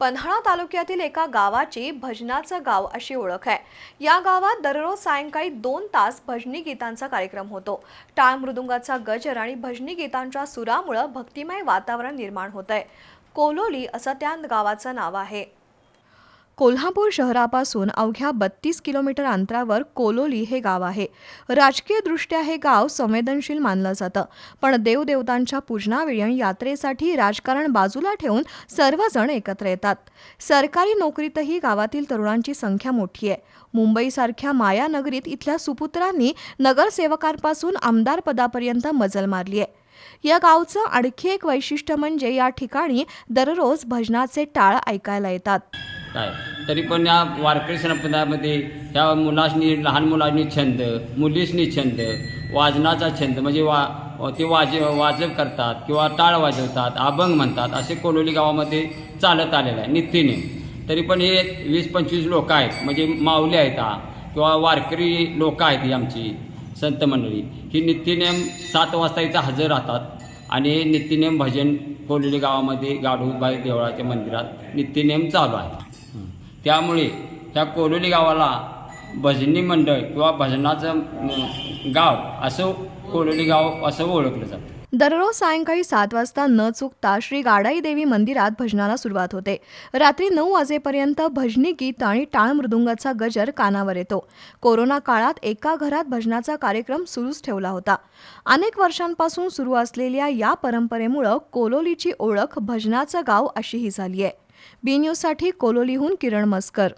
पन्हाळा तालुक्यातील एका गावाची भजनाचं गाव अशी ओळख आहे. या गावात दररोज सायंकाळी दोन तास भजनी गीतांचा कार्यक्रम होतो. टाळ मृदुंगाचा गजर आणि भजनी गीतांच्या सुरामुळं भक्तिमय वातावरण निर्माण होत आहे कोलोली असं त्या गावाचं नाव आहे. कोल्हापूर शहरापासून अवघ्या बत्तीस किलोमीटर अंतरावर कोलोली हे गाव आहे. राजकीयदृष्ट्या हे गाव संवेदनशील मानलं जातं. पण देवदेवतांच्या पूजनावेळी आणि यात्रेसाठी राजकारण बाजूला ठेवून सर्वजण एकत्र येतात. सरकारी नोकरीतही गावातील तरुणांची संख्या मोठी आहे. मुंबईसारख्या मायानगरीत इथल्या सुपुत्रांनी नगरसेवकांपासून आमदार पदापर्यंत मजल मारली आहे. या गावचं आणखी एक वैशिष्ट्य म्हणजे या ठिकाणी दररोज भजनाचे टाळ ऐकायला येतात. तरी पण या वारकरी संप्रदायामध्ये ह्या मुलांनी लहान मुलांनी छंद मुलीसनी छंद वाजनाचा छंद म्हणजे वा ते वाज वाजव करतात किंवा टाळ वाजवतात अभंग म्हणतात असे कोलोली गावामध्ये चालत आलेलं आहे नित्यने तरी पण हे वीस पंचवीस लोक आहेत म्हणजे माऊली आहेत किंवा वारकरी लोक आहेत ही आमची संत मंडळी. ही नित्यनेम सात वाजता इथं हजर राहतात आणि नित्यनेम भजन कोलोली गावामध्ये गाडूबाई देवळाच्या मंदिरात नित्यनेम चालू आहे. त्यामुळे त्या कोरोली गावाला भजनी मंडळ किंवा भजनाचं गाव असं कोरोली गाव असं ओळखलं जातं. दररोज सायंकाळी सात वाजता न चुकता श्री गाडाई देवी मंदिरात भजनाला सुरुवात होते. रात्री नऊ वाजेपर्यंत भजनी गीत आणि टाळ मृदुंगाचा गजर कानावर येतो. कोरोना काळात एका घरात भजनाचा कार्यक्रम सुरूच ठेवला होता. अनेक वर्षांपासून सुरू असलेल्या या परंपरेमुळं कोलोलीची ओळख भजनाचं गाव अशीही झाली आहे बी न्यूजसाठी कोलोलीहून किरण मस्कर